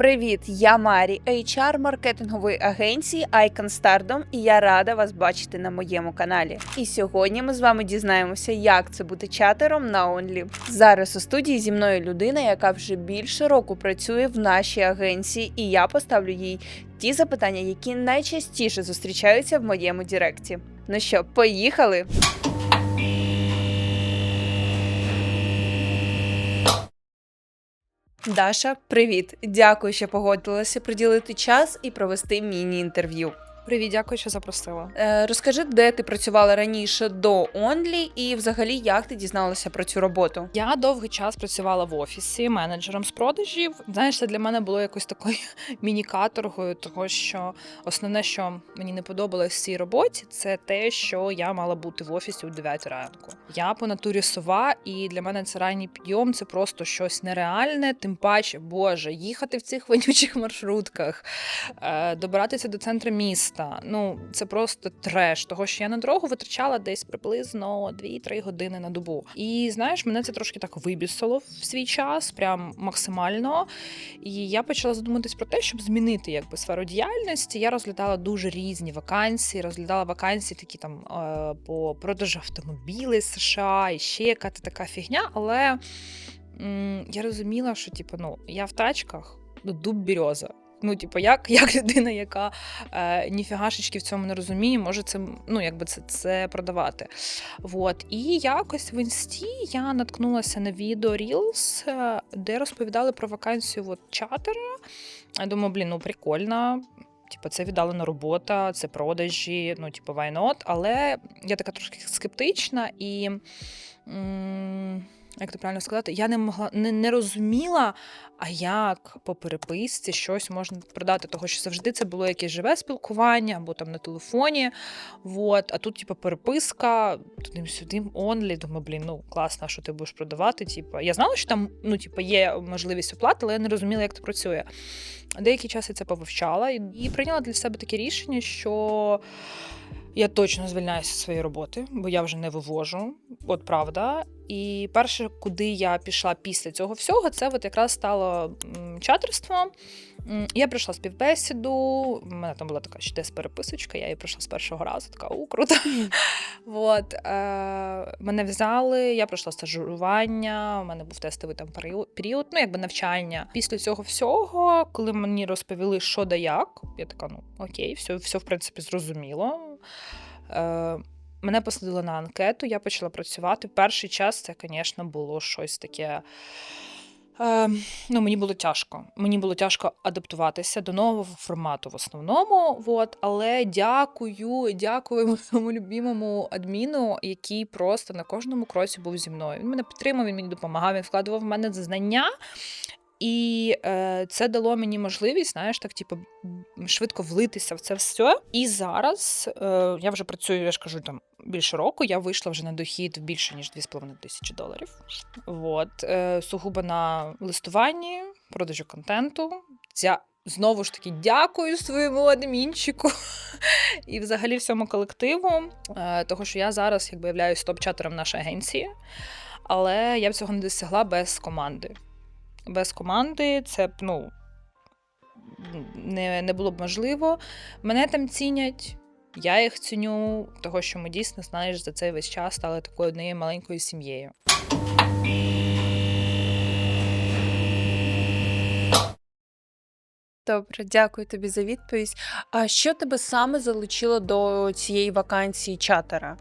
Привіт, я Марі, HR маркетингової агенції Icon Stardom, і я рада вас бачити на моєму каналі. І сьогодні ми з вами дізнаємося, як це бути чатером на Only. Зараз у студії зі мною людина, яка вже більше року працює в нашій агенції, і я поставлю їй ті запитання, які найчастіше зустрічаються в моєму Діректі. Ну що, поїхали? Даша, привіт! Дякую, що погодилася приділити час і провести міні-інтерв'ю. Привіт, дякую, що запросила. Е, розкажи, де ти працювала раніше до Only і взагалі як ти дізналася про цю роботу? Я довгий час працювала в офісі менеджером з продажів. Знаєш, це для мене було якось такою міні-каторгою, того що основне, що мені не подобалось в цій роботі, це те, що я мала бути в офісі у 9 ранку. Я по натурі сова, і для мене це ранній підйом це просто щось нереальне. Тим паче, Боже, їхати в цих вонючих маршрутках, е, добиратися до центру міста. Ну це просто треш, того що я на дорогу витрачала десь приблизно 2-3 години на добу. І знаєш, мене це трошки так вибісило в свій час, прям максимально. І я почала задуматись про те, щоб змінити якби сферу діяльності. Я розглядала дуже різні вакансії, розглядала вакансії такі там е, по продажу автомобілів США і ще яка така фігня. Але я розуміла, що типу, ну я в тачках, ну дуб бірьоза. Ну, типу, як, як людина, яка е, ніфігашечки в цьому не розуміє, може це ну, якби це, це продавати. Вот. І якось в інсті я наткнулася на відео Reels, е, де розповідали про вакансію от, чатера. Я думаю, блін, ну прикольно. Типу, це віддалена робота, це продажі, ну, типу, why not? Але я така трошки скептична і. М- як це правильно сказати, я не могла не, не розуміла, а як по переписці щось можна продати, того що завжди це було якесь живе спілкування або там на телефоні. Вот. А тут, типу, переписка, туди сюди онлі. Думаю, блін, ну класно, що ти будеш продавати. Типу. Я знала, що там ну, типу, є можливість оплати, але я не розуміла, як це працює. Деякий час я це повивчала і, і прийняла для себе таке рішення, що. Я точно звільняюся з своєї роботи, бо я вже не вивожу, от правда. І перше, куди я пішла після цього всього, це от якраз стало чатерство. Я прийшла співбесіду, у мене там була така ще десь переписочка, я її пройшла з першого разу, така у круто. От, е, мене взяли, я пройшла стажування, у мене був тестовий там період, період, ну якби навчання. Після цього всього, коли мені розповіли, що да як, я така, ну окей, все, все в принципі зрозуміло. Е, Мене посадили на анкету, я почала працювати. Перший час це, звісно, було щось таке. Е, ну, мені було тяжко. Мені було тяжко адаптуватися до нового формату в основному. От, але дякую, дякую моєму любимому адміну, який просто на кожному кроці був зі мною. Він мене підтримав, він мені допомагав, він вкладував в мене знання. І е, це дало мені можливість, знаєш, так, типу, швидко влитися в це все. І зараз е, я вже працюю, я ж кажу, там більше року. Я вийшла вже на дохід більше ніж 2,5 тисячі доларів. От, е, сугубо на листуванні, продажу контенту. Ця Знову ж таки, дякую своєму адмінчику і взагалі всьому колективу. Е, того, що я зараз якби являюсь топ-чатером нашої агенції, але я б цього не досягла без команди без команди це б ну, не, не було б можливо. Мене там цінять, я їх ціню, того що ми дійсно, знаєш, за цей весь час стали такою однією маленькою сім'єю. Добре, дякую тобі за відповідь. А що тебе саме залучило до цієї вакансії чатера?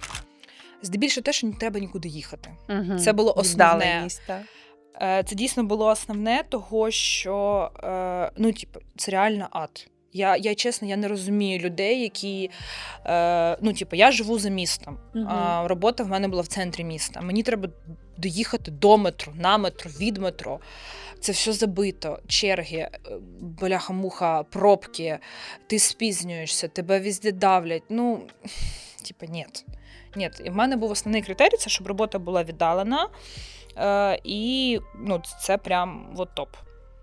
Здебільшого те, що не треба нікуди їхати. Угу. Це було основне. Віддаленість, так. Е, Це дійсно було основне, того що е, ну, типу, це реально ад. Я, я чесно, я не розумію людей, які е, ну, типу, я живу за містом. Мгм. А робота в мене була в центрі міста. Мені треба доїхати до метро, на метро, від метро. Це все забито, черги, е, бляха-муха, пробки, ти спізнюєшся, тебе везде давлять. Ну, типа, ні. Ні. І в мене був основний критерій, це щоб робота була віддалена. Е, і ну, це прям от топ.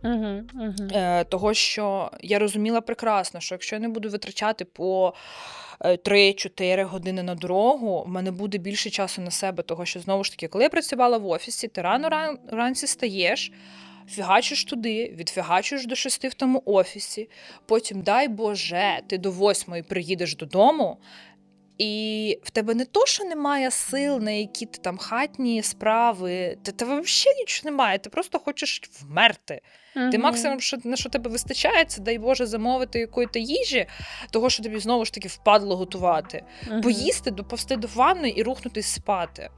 Угу. Е, того, що я розуміла прекрасно, що якщо я не буду витрачати по е, 3-4 години на дорогу, в мене буде більше часу на себе. Того, що знову ж таки, коли я працювала в офісі, ти рано ран, вранці стаєш. фігачиш туди, відфігачиш до шести в тому офісі. Потім, дай Боже, ти до восьмої приїдеш додому. І в тебе не то, що немає сил на які ти там хатні справи, ти тебе взагалі нічого немає, ти просто хочеш вмерти. Ти максимум, що на що тебе вистачає, це дай Боже замовити якої-то їжі, того, що тобі знову ж таки впадло готувати, поїсти, доповсти до ванни і рухнути спати.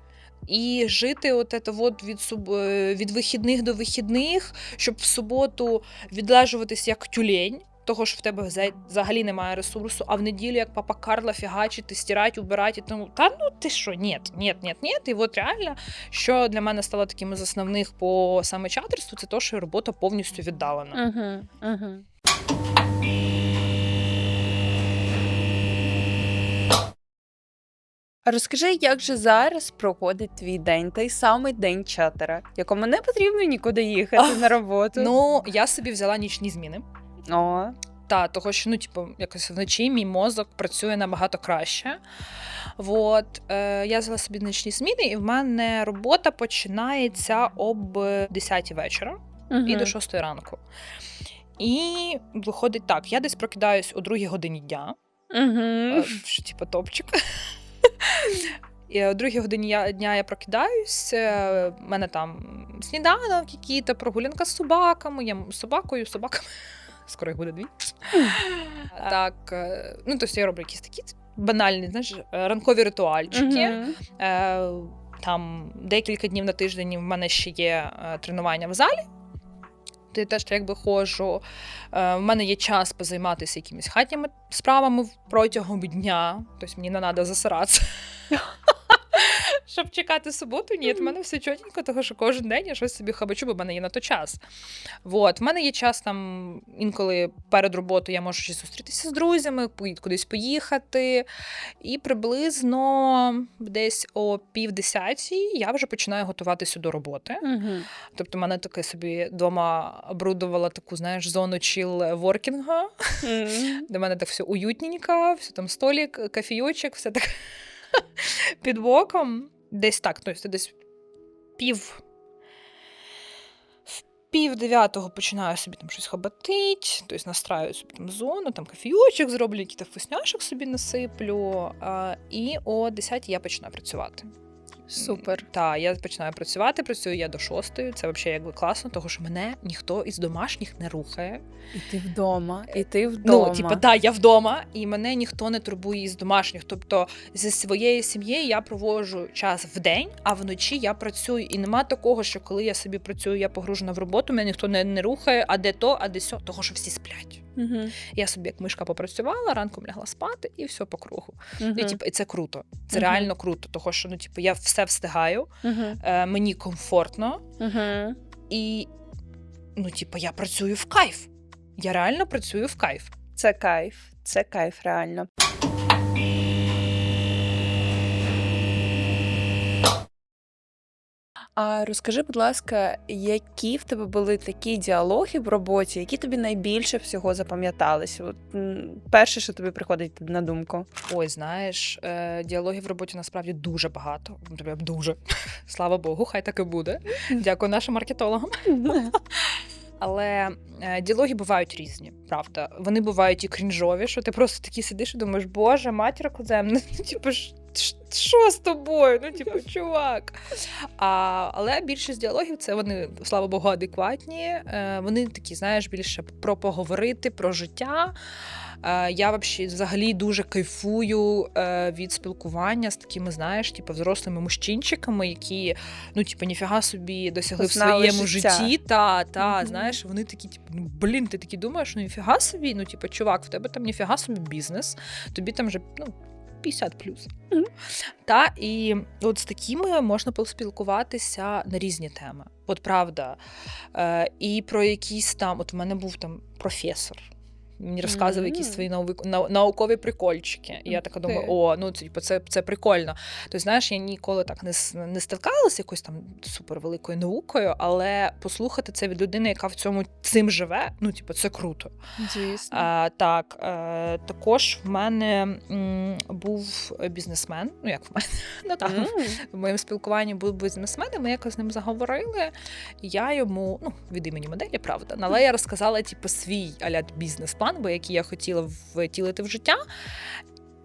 І жити от це от від, суб... е, від вихідних до вихідних, щоб в суботу відлежуватись як тюлень, того, що в тебе взагалі немає ресурсу, а в неділю, як папа Карла, фігачити, стирати, убирати, тому та ну ти що, ні, ні, ні, ні. І от реально, що для мене стало таким із основних по саме чатерству, це те, що робота повністю віддалена. Угу, угу. Розкажи, як же зараз проходить твій день, той самий день чатера, якому не потрібно нікуди їхати на роботу. Ну, я собі взяла нічні зміни. О, Та, того, що ну, типу, якось вночі мій мозок працює набагато краще. От, е, я взяла собі нічні зміни, і в мене робота починається об 10 вечора і до 6 ранку. І виходить так: я десь прокидаюсь о 2 годині дня, Угу. що типу топчик. І о другій годині я- дня я прокидаюсь, е, в мене там сніданок, який-то прогулянка з собаками, я з собакою, собаками. Скоро їх буде дві. Так, е, ну тобто я роблю якісь такі банальні, знаєш, е, ранкові ритуальчики. Е, Там декілька днів на тиждень в мене ще є тренування в залі. Ти теж якби ходжу. В мене є час позайматися якимись хатніми справами протягом дня. Тобто мені не треба засиратися. Щоб чекати суботу, ні, в мене все чотенько, тому що кожен день я щось собі хабачу, бо в мене є на то час. От, в мене є час там інколи перед роботою я можу ще зустрітися з друзями, кудись поїхати. І приблизно десь о півдесятій я вже починаю готуватися до роботи. Угу. Тобто, в мене таке собі вдома обрудувала таку, знаєш, зону чіл воркінга, де в мене так все уютненько, все там столик, кофійочок, все так під боком. Десь так, тобто десь пів. В пів дев'ятого починаю собі там щось хабатить, тобто настраю собі там зону, там кофійочок зроблю, якісь вкусняшок собі насиплю. І о 10 я починаю працювати. Супер. Так, я починаю працювати, працюю я до шостої. Це взагалі якби класно, тому що мене ніхто із домашніх не рухає. І ти вдома, і ти вдома. Ну, типа, да, я вдома, і мене ніхто не турбує із домашніх. Тобто зі своєю сім'єю я проводжу час в день, а вночі я працюю. І нема такого, що коли я собі працюю, я погружена в роботу, мене ніхто не, не рухає, а де то, а де сьо, того, що всі сплять. Угу. Я собі як мишка попрацювала, ранком лягла спати, і все по кругу. Угу. І, типу, і це круто. Це Мгм. реально круто, тому що ну, типу, я все встигаю, Угу. е, мені комфортно. Угу. І, ну, типу, я працюю в кайф. Я реально працюю в кайф. Це кайф, це кайф, реально. А розкажи, будь ласка, які в тебе були такі діалоги в роботі, які тобі найбільше всього запам'яталися? От, м, перше, що тобі приходить на думку. Ой, знаєш, е, діалогів в роботі насправді дуже багато. Ну, Прям дуже. Слава Богу, хай так і буде. Дякую нашим маркетологам. Але е, діалоги бувають різні, правда. Вони бувають і крінжові, що ти просто такий сидиш і думаєш, боже, матір коземна, ну, типу, ж- що з тобою? Ну, типу, чувак. А, але більшість діалогів це вони, слава Богу, адекватні. Е, вони такі, знаєш, більше про поговорити, про життя. Е, я вообще взагалі дуже кайфую е, від спілкування з такими, знаєш, типу, взрослими мужчинчиками, які, ну, типу, ніфіга собі досягли в своєму життя. житті. Та, та, Мгм. знаєш, вони такі, типу, ну блін, ти такі думаєш, ну ніфіга собі, ну, типу, чувак, в тебе там ніфіга собі бізнес, тобі там вже ну, 50 плюс. Та, і от з такими можна поспілкуватися на різні теми. От правда. Е, і про якісь там, от в мене був там професор. Мені розказував Мгм. якісь свої науки, нау- наукові прикольчики. І я така думаю, о, ну типу, це, це прикольно. Тобто, знаєш, я ніколи так не, не стикалася якоюсь там супервеликою наукою, але послухати це від людини, яка в цьому цим живе, ну, типу, це круто. Звісно. А, так, е, також в мене м, був бізнесмен. Ну, як в мене? Ну, так, М. в моєму спілкуванні був бізнесмен, і ми якось з ним заговорили. Я йому, ну, від імені моделі, правда, але я розказала, типу, свій аля бізнес-план, бо який я хотіла втілити в життя.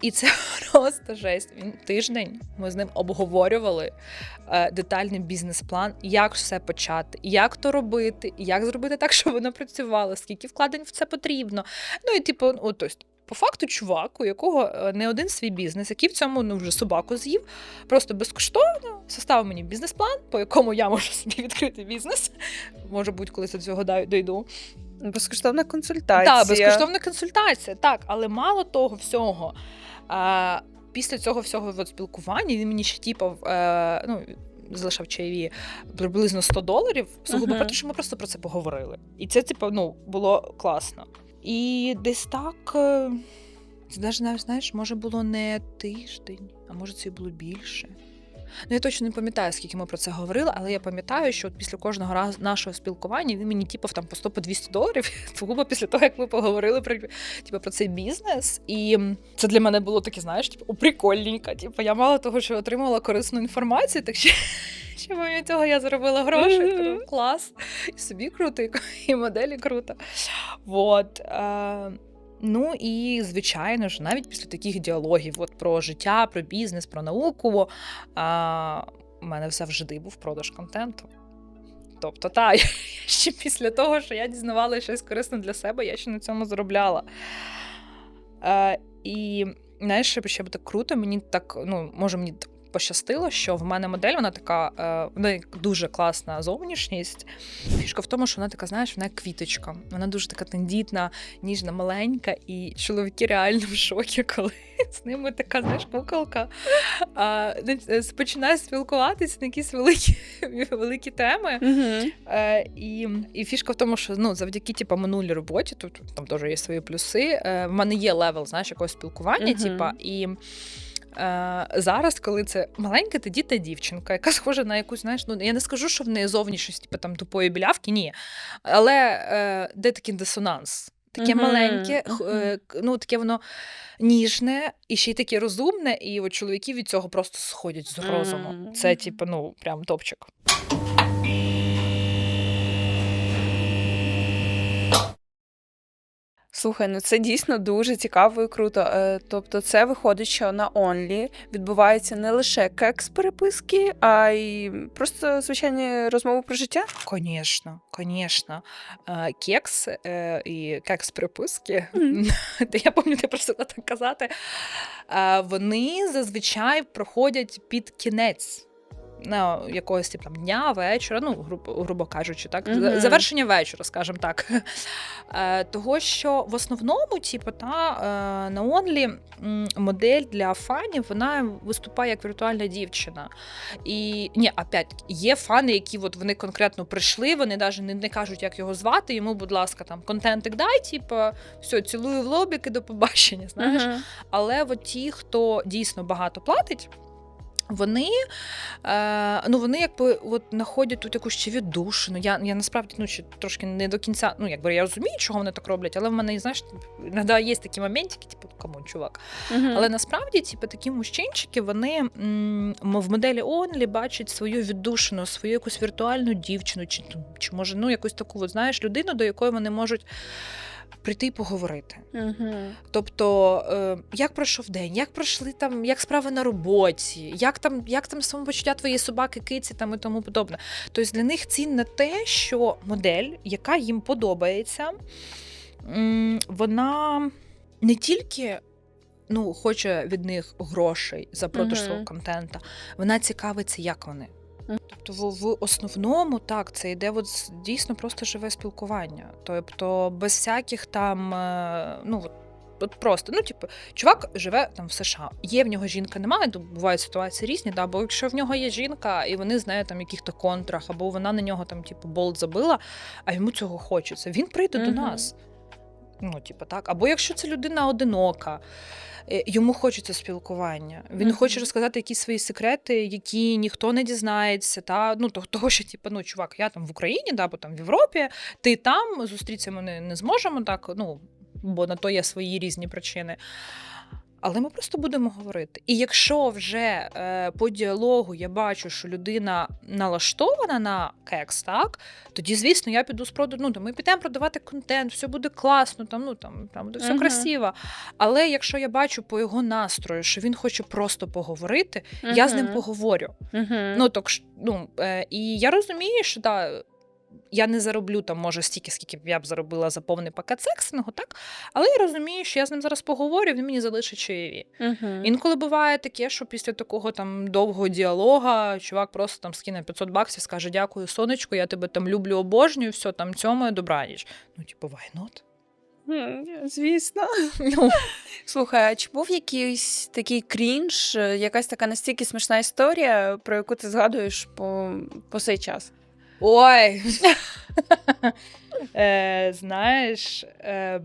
І це просто жесть. Він тиждень ми з ним обговорювали е, детальний бізнес-план, як все почати, як то робити, як зробити так, щоб воно працювало, скільки вкладень в це потрібно. Ну і типу, от, тобто, по факту, чувак, у якого е, не один свій бізнес, який в цьому ну вже собаку з'їв, просто безкоштовно составив мені бізнес-план, по якому я можу собі відкрити бізнес. Може бути, колись до цього дойду. Безкоштовна консультація. Так, безкоштовна консультація, так, але мало того всього. А, після цього всього от, спілкування він мені ще тіпав, е, ну, залишав чаєві приблизно 100 доларів, сугубо Мгм. про те, що ми просто про це поговорили. І це, типу, ну, було класно. І десь так. е, знаєш, може було не тиждень, а може це і було більше. Ну, я точно не пам'ятаю, скільки ми про це говорили, але я пам'ятаю, що от після кожного разу нашого спілкування він мені типав там по 100 по 200 доларів. Сугубо після того, як ми поговорили про типу, про цей бізнес. І це для мене було таке, знаєш, типу, прикольненько. Типу, я мало того, що отримала корисну інформацію, так ще. Ще помимо цього я заробила гроші. Клас. І собі круто, і- і моделі круто. Вот. Ну і звичайно ж, навіть після таких діалогів от про життя, про бізнес, про науку, а, у мене завжди був продаж контенту. Тобто, та, я ще після того, що я дізнавала щось корисне для себе, я ще на цьому заробляла. Е, і знаєш, ще буде круто, мені так, ну, може, мені так пощастило, що в мене модель, вона така, е, в неї дуже класна зовнішність. Фішка в тому, що вона така, знаєш, вона квіточка. Вона дуже така тендітна, ніжна, маленька, і чоловіки реально в шокі, коли з ними така, знаєш, куколка. А, е, починає спілкуватися на якісь великі, великі теми. Е, і, і фішка в тому, що ну, завдяки типу, минулій роботі, тут там теж є свої плюси. В мене є левел, знаєш, якогось спілкування, типа, і. Е, зараз, коли це маленька та діта дівчинка, яка схожа на якусь, знаєш, ну я не скажу, що в неї зовнішність, типу, там тупої білявки, ні. Але е, де такий дисонанс? Таке Мгм, маленьке, е, ну таке воно ніжне і ще й таке розумне, і от чоловіки від цього просто сходять з розуму. Мгм. Це, типу, ну, прям топчик. Слухай, ну це дійсно дуже цікаво і круто. Е, Тобто, це виходить, що на онлі відбувається не лише кекс-переписки, а й просто звичайні розмови про життя. Конечно, конечно. Е, Кекс е, і кекс Мгм. та я пам'ятаю, просто так казати. Вони зазвичай проходять під кінець. Ну, якогось типу, там, дня, вечора, ну, грубо, грубо кажучи, так, Мгм. завершення вечора, скажімо так. Е, того, що в основному, типу, та, е, на онлі модель для фанів вона виступає як віртуальна дівчина. І ні, опять є фани, які от вони конкретно прийшли, вони навіть не, не кажуть, як його звати. Йому, будь ласка, там контентик дай, типу, все, цілую в лобік і до побачення. Знаєш, Мгм. але от ті, хто дійсно багато платить. Вони, е, ну, вони якби от знаходять тут якусь ще віддушину. Я, я насправді ну, ще трошки не до кінця, ну якби я розумію, чого вони так роблять, але в мене, знаєш, іноді є такі моментики, типу, камон, чувак. Мгм. Але насправді, типу, такі мужчинчики, вони м, в моделі Онлі бачать свою віддушину, свою якусь віртуальну дівчину, чи, чи може ну, якусь таку, от, знаєш, людину, до якої вони можуть прийти і поговорити. Мгм. Тобто, е, як пройшов день, як пройшли там, як справи на роботі, як там, як там самопочуття твоєї собаки, киці там і тому подобне. Тобто для них цінне те, що модель, яка їм подобається, вона не тільки. Ну, хоче від них грошей за продаж Мгм. свого контента, вона цікавиться, як вони. Тобто, в, в основному так, це йде от дійсно просто живе спілкування. Тобто, без всяких там, е, ну от, от просто, ну, типу, чувак живе там в США. Є в нього жінка, немає, то бувають ситуації різні, да, бо якщо в нього є жінка, і вони з нею там яких-то контрах, або вона на нього там, типу, болт забила, а йому цього хочеться, він прийде до нас. Ну, типу, так. Або якщо це людина одинока, йому хочеться спілкування. Він Мгм. хоче розказати якісь свої секрети, які ніхто не дізнається. Та? Ну, то- того, що, типу, ну, чувак, я там в Україні, да, бо там в Європі, ти там, зустрітися ми не, не зможемо так, ну, бо на то є свої різні причини. Але ми просто будемо говорити. І якщо вже е, по діалогу я бачу, що людина налаштована на кекс, так тоді, звісно, я піду з продажу. Ну, ми підемо продавати контент, все буде класно, там, ну там, там буде все Мгм. красиво. Але якщо я бачу по його настрою, що він хоче просто поговорити, я з ним поговорю. Мгм. Ну так ну е, і я розумію, що да, я не зароблю там, може, стільки, скільки б я б заробила за повний пакет сексингу, так? Але я розумію, що я з ним зараз поговорю, він мені залишить чаєві. Мгм. Інколи буває таке, що після такого там довгого діалога чувак просто там скине 500 баксів, скаже дякую, сонечко, я тебе там люблю, обожнюю, все там цьому добраніч. Ну, типу, why not? Звісно. Ну, Слухай, а чи був якийсь такий крінж, е, якась така настільки смішна історія, про яку ти згадуєш по, по цей час? Ой. е, знаєш, е,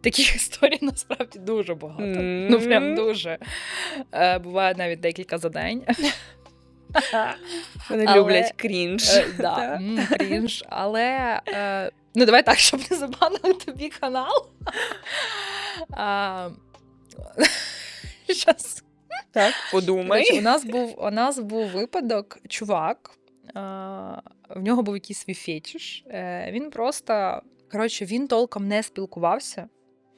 таких історій насправді дуже багато. Ну, прям дуже. Е, буває навіть декілька за день. Вони Але- люблять крінж. Е, да, крінж. Але е, ну, давай так, щоб не забанили тобі канал. А, Щас. Так, подумай. У нас був у нас був випадок, чувак. А, в нього був якийсь свій фетиш. Е, він просто коротше, він толком не спілкувався.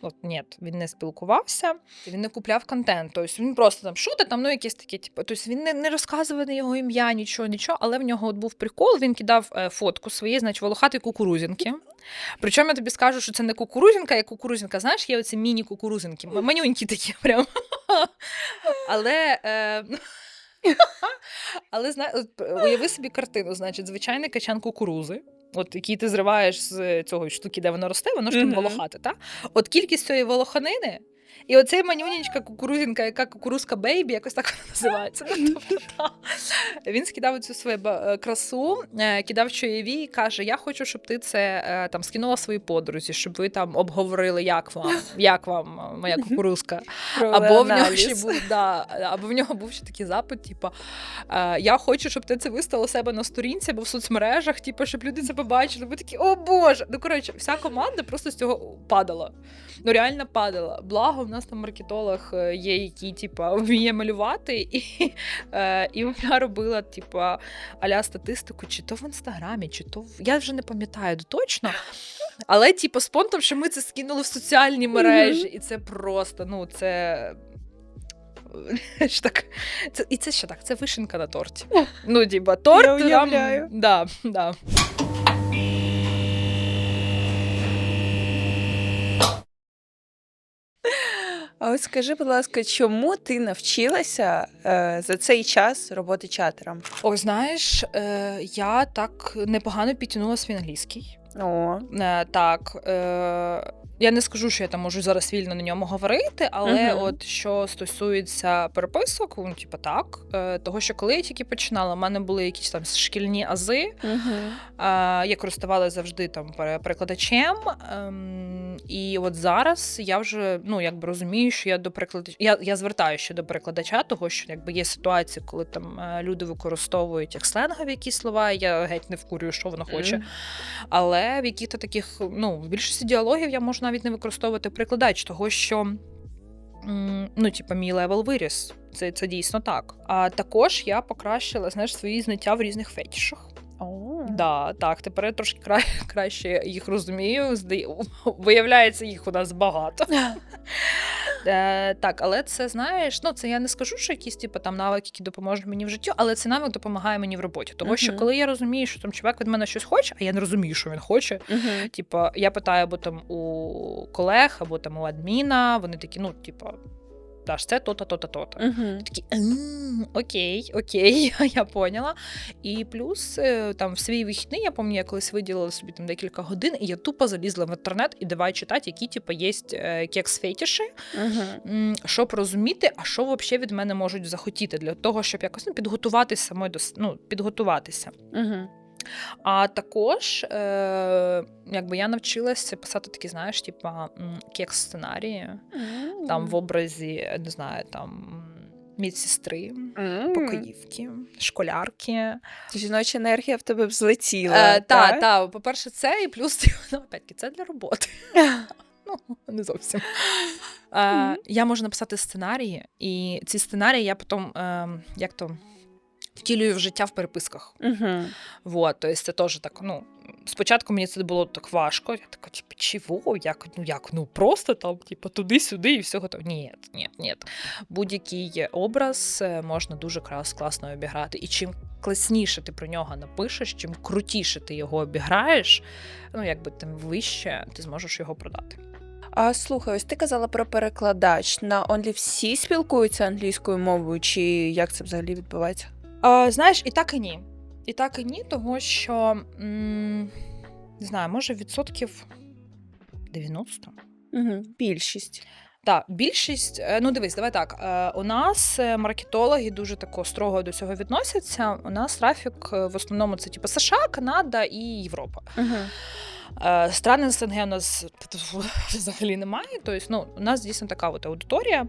От ні, він не спілкувався, він не купляв контент. Тобто він просто там шути, там ну якісь такі, типу, тобто він не, не розказував на його ім'я, нічого, нічого, але в нього от був прикол, він кидав е, фотку своєї, значить, волохатої кукурузинки. Причому я тобі скажу, що це не кукурузинка, як кукурузинка. Знаєш, є оці міні-кукурузинки, м- манюнькі такі прям. Але. Е... Але зна... уяви собі картину, значить, звичайний качан кукурузи, от який ти зриваєш з цього штуки, де воно росте, воно ж там волохате, та? От кількість цієї волоханини. І оцей манюнічка кукурузинка, яка кукурузка бейбі, якось так вона називається. Ну, тобто, та. Він скидав цю свою е, красу, е, кидав чаєві і каже: Я хочу, щоб ти це е, там скинула своїй подрузі, щоб ви там обговорили, як вам, як вам моя кукурузка. Або в нього ще був да, або в нього був ще такий запит, типу, я хочу, щоб ти це виставила себе на сторінці або в соцмережах, типу, щоб люди це побачили. Ми такі, о Боже! Ну коротше, вся команда просто з цього падала. Ну реально падала. Благо, в нас там маркетолог е, є, який, типу, вміє малювати, і, е, і вона робила, типу, аля статистику, чи то в інстаграмі, чи то в я вже не пам'ятаю точно. Але, типу, з понтом, що ми це скинули в соціальні мережі, і це просто, ну, це. Так, це, і це що так, це вишенка на торті. Ну, діба, торт. Я уявляю. Там, да, да. А от скажи, будь ласка, чому ти навчилася е, за цей час роботи чатером? О, знаєш, е, я так непогано підтягнула свій англійський. О, Е, так. Е, я не скажу, що я там можу зараз вільно на ньому говорити, але Мгм. от що стосується переписок, ну, типу, так. Е, того, що коли я тільки починала, в мене були якісь там шкільні ази. угу. Я користувалася завжди там перекладачем. ем, І от зараз я вже ну якби розумію, що я до перекладача. Я, я звертаюся ще до перекладача, того що якби є ситуації, коли там е, люди використовують як сленгові якісь слова. Я геть не вкурюю, що вона хоче. Але в яких-то таких, ну, в більшості діалогів я можу навіть не використовувати прикладач, того що. Ну, типу, мій левел виріс. Це, це дійсно так. А також я покращила знаєш, свої знаття в різних фетішах. Oh. Да, так, тепер я трошки кра... краще їх розумію. Здає... Виявляється, їх у нас багато. Е, так, але це знаєш, ну це я не скажу, що якісь типу, там навики, які допоможуть мені в житті, але це навик допомагає мені в роботі. Тому що коли я розумію, що там чувак від мене щось хоче, а я не розумію, що він хоче. Угу. Типу, я питаю або там у колег, або там у адміна. Вони такі, ну, типу, Даш, це то-то, то-то, то-то. Угу. Такі окей, окей, я поняла. І плюс е, там в свій вихідний, я пам'ятаю, я колись виділила собі там декілька годин, і я тупо залізла в інтернет і давай читати, які типу, є кекс-фетіші, Угу. щоб розуміти, а що взагалі від мене можуть захотіти для того, щоб якось ну, підготуватися ну, підготуватися. Угу. А також, е, якби я навчилася писати такі, знаєш, типа кекс-сценарії, там в образі, не знаю, там медсестри, М. покоївки, школярки. Жіноча енергія в тебе взлетіла. Е, та, так? та, по-перше, це і плюс ну, опять-таки, це для роботи. Ну, не зовсім. Е, я можу написати сценарії, і ці сценарії я потім е, як то втілюю в життя в переписках. Угу. Вот, то есть це теж так. Ну спочатку мені це було так важко. Я така, типу, чого? Як ну як? Ну просто там, типу, туди-сюди і все готово. Ні, ні, ні. Будь-який образ е, можна дуже крас, класно обіграти. І чим класніше ти про нього напишеш, чим крутіше ти його обіграєш, ну якби тим вище ти зможеш його продати. А слухай, ось ти казала про перекладач. На Only всі спілкуються англійською мовою, чи як це взагалі відбувається? А, знаєш, і так і ні. І так і ні, тому що м, не знаю, може відсотків 90. Угу. Більшість. Так, більшість, е, ну дивись, давай так. е, У нас е, маркетологи дуже тако строго до цього відносяться. У нас трафік е, в основному це типу США, Канада і Європа. Угу. Е, Страни СНГ у нас взагалі немає. Тобто, ну, у нас дійсно така от аудиторія.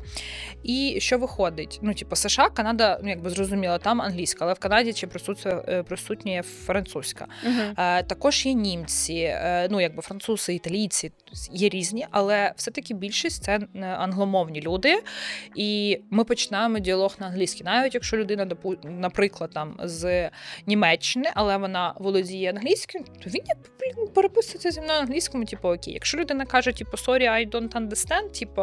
І що виходить? Ну, типу, США, Канада, ну якби зрозуміло, там англійська, але в Канаді чи присутствує е, присутня французька. Угу. Е, Також є німці, е, ну якби французи, італійці є різні, але все-таки більшість це е, англомовні люди. І ми починаємо діалог на англійській. Навіть якщо людина, наприклад, там з Німеччини, але вона володіє англійською, то він якби блін, переписується зі мною на англійському, типу окей. Якщо людина каже, типу, sorry, I don't understand, типу,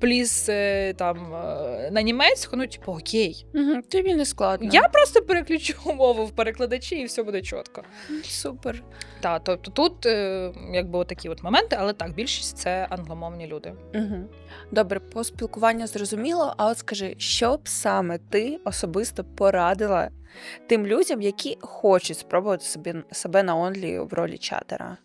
please, е, там е, на німецьку, ну типу, окей. Угу. Тобі не складно. Я просто переключу мову в перекладачі, і все буде чітко. Супер. Так, тобто тут е, якби такі от моменти, але так, більшість це англомовні люди. Угу. Добре, по спілкуванню зрозуміло. А от скажи, що б саме ти особисто порадила тим людям, які хочуть спробувати собі себе на онлі в ролі чатера?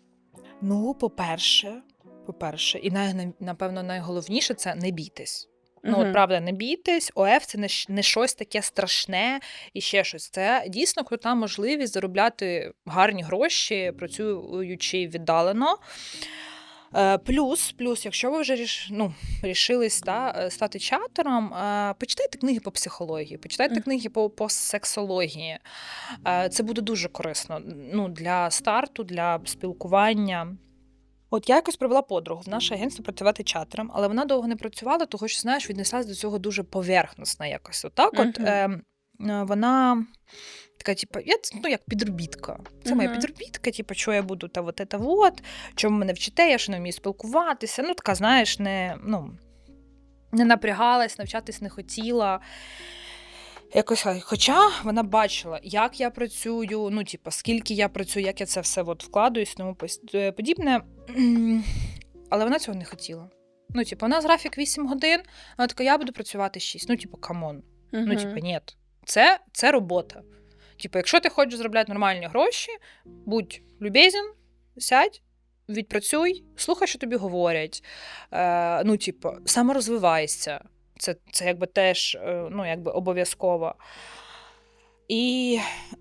Ну, по-перше, по-перше, і най, напевно найголовніше це не бійтесь. Ну, от правда, не бійтесь. ОФ це не, не щось таке страшне і ще щось. Це дійсно крута можливість заробляти гарні гроші, працюючи віддалено. Е, Плюс, плюс, якщо ви вже ріш, ну, рішились та, е, стати чатером, е, почитайте книги по психології, почитайте книги по, по сексології. Це буде дуже корисно ну, для старту, для спілкування. От я якось привела подругу в наше агентство працювати чатером, але вона довго не працювала, тому що, знаєш, віднеслась до цього дуже поверхносно якось. Отак, от Мгм. е, е, вона така, типу, я ну, як підробітка. Це моя підробітка, типу, що я буду та от та вот, чому мене вчите, я ще не вмію спілкуватися. Ну, така, знаєш, не, ну, не напрягалась, навчатись не хотіла. Якось, хоча вона бачила, як я працюю, ну, типу, скільки я працюю, як я це все от вкладаюсь, і тому е, подібне. Але вона цього не хотіла. Ну, типу, у нас графік 8 годин, вона така, я буду працювати 6. Ну, типу, камон. Ну, типу, ні. Це, це робота. Типу, якщо ти хочеш заробляти нормальні гроші, будь любезен, сядь, відпрацюй, слухай, що тобі говорять. Е, ну, типу, саморозвивайся. Це, це якби теж е, ну, якби обов'язково. І е,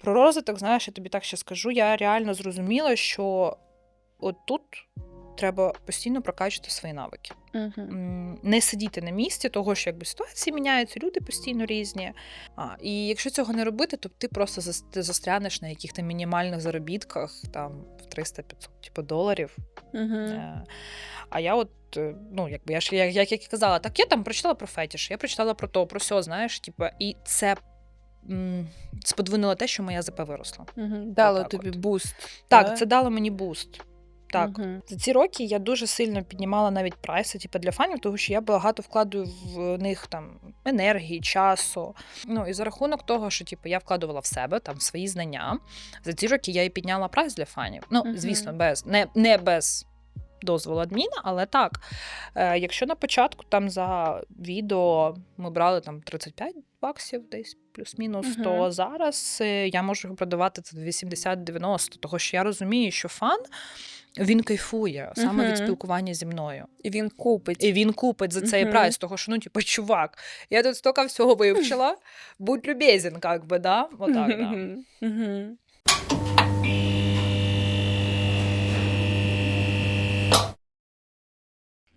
про розвиток, знаєш, я тобі так ще скажу, я реально зрозуміла, що от тут треба постійно прокачувати свої навики. М, не сидіти на місці, того що якби ситуації міняються, люди постійно різні. А, і якщо цього не робити, то ти просто застрянеш на якихось мінімальних заробітках, там в 300-500 типу, доларів. Е, А я от, е, ну, якби я ж як, я і казала, так я там прочитала про фетіш, я прочитала про то, про сьо, знаєш, типу, і це сподвинуло те, що моя ЗП виросла. Мгм. Дало тобі от. буст. Так, да? це дало мені буст. Так. угу. За ці роки я дуже сильно піднімала навіть прайси, типу, для фанів, тому що я багато вкладую в них там енергії, часу. Ну і за рахунок того, що типу, я вкладувала в себе там в свої знання. За ці роки я і підняла прайс для фанів. Ну, угу. звісно, без не, не без. Дозволу адміна, але так. Е, якщо на початку там за відео ми брали там 35 баксів, десь плюс-мінус, Мгм. то зараз е, я можу його продавати за 80-90, того що я розумію, що фан він кайфує саме від спілкування зі мною. І він купить. І він купить за цей Мгм. прайс, того що ну, типу, чувак, я тут стільки всього вивчила, будь любезен, как би, да? Отак, да. Мгм. Мгм.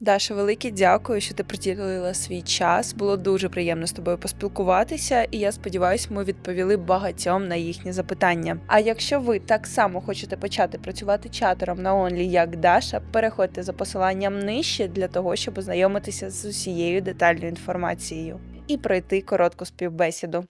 Даша, велике дякую, що ти приділила свій час. Було дуже приємно з тобою поспілкуватися, і я сподіваюся, ми відповіли багатьом на їхні запитання. А якщо ви так само хочете почати працювати чатером на Only як Даша, переходьте за посиланням нижче для того, щоб ознайомитися з усією детальною інформацією і пройти коротку співбесіду.